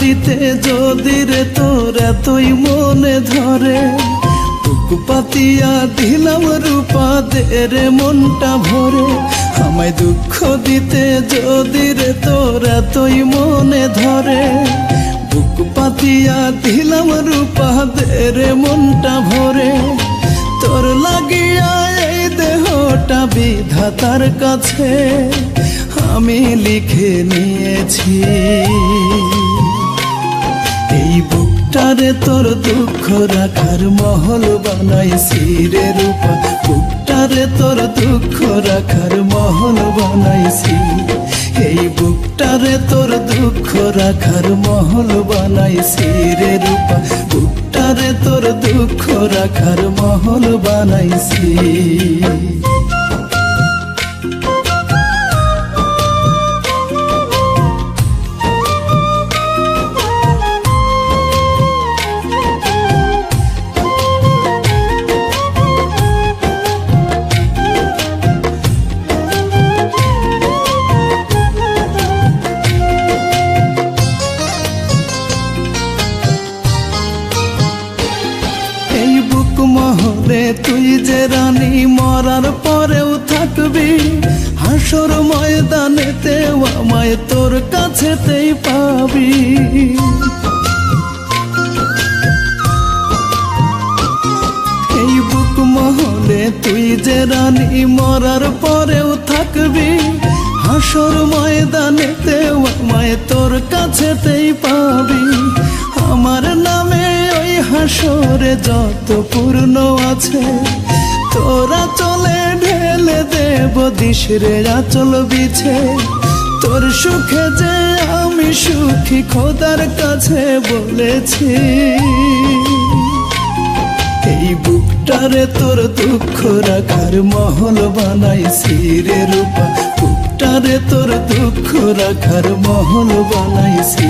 দিতে যদি রে তোর এতই মনে ধরে। বুক পাতিয়া দিলাম রূপা দে মনটা ভরে। আমায় দুঃখ দিতে যদি রে তোর এতই মনে ধরে। বুক পাতিয়া দিলাম রূপা দে মনটা ভরে। তোর লাগিয়া এই দেহটা বিধাতার কাছে। আমি লিখে নিয়েছি। বুকটারে তোর দুঃখ রাখার মহল বানাইছি রে রূপা। বুকটারে তোর দুঃখ রাখার মহল বানাইছি এই বুকটারে তোর দুঃখ রাখার মহল বানাইছি রে রূপা। বুকটারে তোর দুঃখ রাখার মহল বানাইছি তুই যে রানী, মরার পরেও থাকবি। হাসর ময়দানেতে আমায় তোর কাছেতেই পাবি। এই বুক মহলে তুই যে রানী, মরার পরেও থাকবি। হাসর ময়দানেতে আমায় তোর কাছেতেই পাবি। হাসরে যত পূর্ণ আছে, তোরা চলে ঢেলে দেব দিশরে আচল বিছে। তোর সুখে যে আমি সুখী খোদার কাছে বলেছি। বুকটারে তোর দুঃখ রাখার মহল বানাইছি রে রূপা। বুকটারে তোর দুঃখ রাখার মহল বানাইছি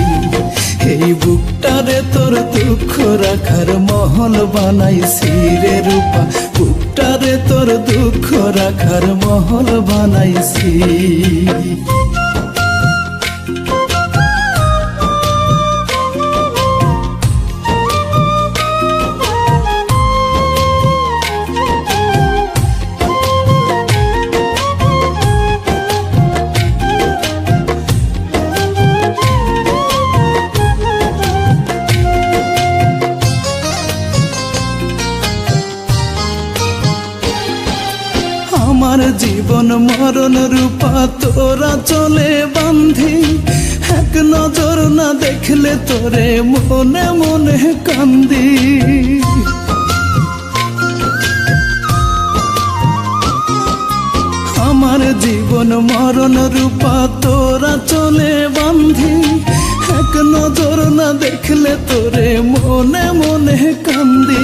এই বুকটারে তোর দুঃখ রাখার মহল বানাইছি রে রূপা। বুকটারে তোর দুঃখ রাখার মহল বানাইছি আমার জীবন মরণ রূপা, তোরা চলে বান্ধি। এক নজর না দেখলে তোরে মনে মনে কান্দি। আমার জীবন মরণ রূপা, তোরা চলে বান্ধি। এক নজর না দেখলে তোরে মনে মনে কান্দি।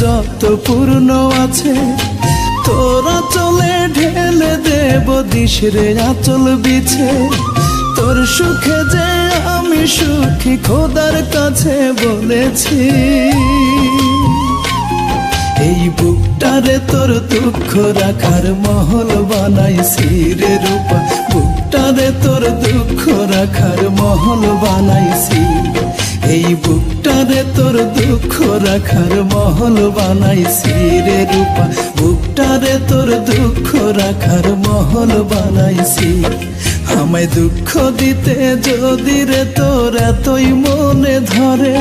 যত পূর্ণ আছে, তোরা চলে ঢেলে দেব দিশরে আচল বিছে। তোর সুখে যে আমি সুখী, খোদার কাছে বলেছি। এই বুকটারে তোর দুঃখ রাখার মহল বানাইছি রে রূপা। বুকটারে তোর দুঃখ রাখার মহল বানাইছি এই বুকটারে তোর দুঃখ রাখার মহল বানাইছি রে রূপা। বুকটারে তোর দুঃখ রাখার মহল বানাইছি। আমায় দুঃখ দিতে যদি রে তোর এতই মনে ধরে।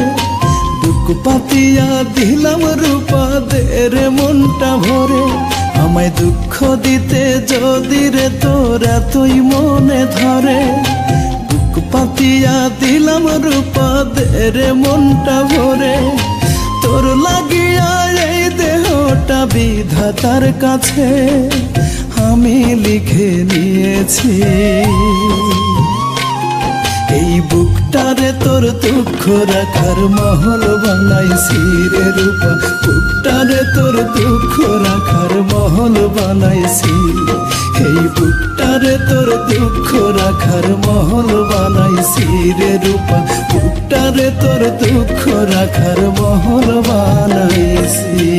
বুক পাতিয়া দিলাম রূপা দে রে মনটা ভরে। আমায় দুঃখ দিতে যদি রে তোর এতই মনে ধরে। পাতিয়া দিলাম রূপা দে মনটা ভরে। তোর লাগিয়া এই দেহটা বিধাতার কাছে। আমি লিখে নিয়েছি। এই বুকটারে তোর দুঃখ রাখার মহল বানাইছি রে রূপা। বুকটারে তোর দুঃখ রাখার মহল বানাইছি এই বুকটারে তোর দুঃখ রাখার মহল বানাইছি সিরে রূপা ফুটারে তোর দুঃখ রাখার মহল বানাইছি।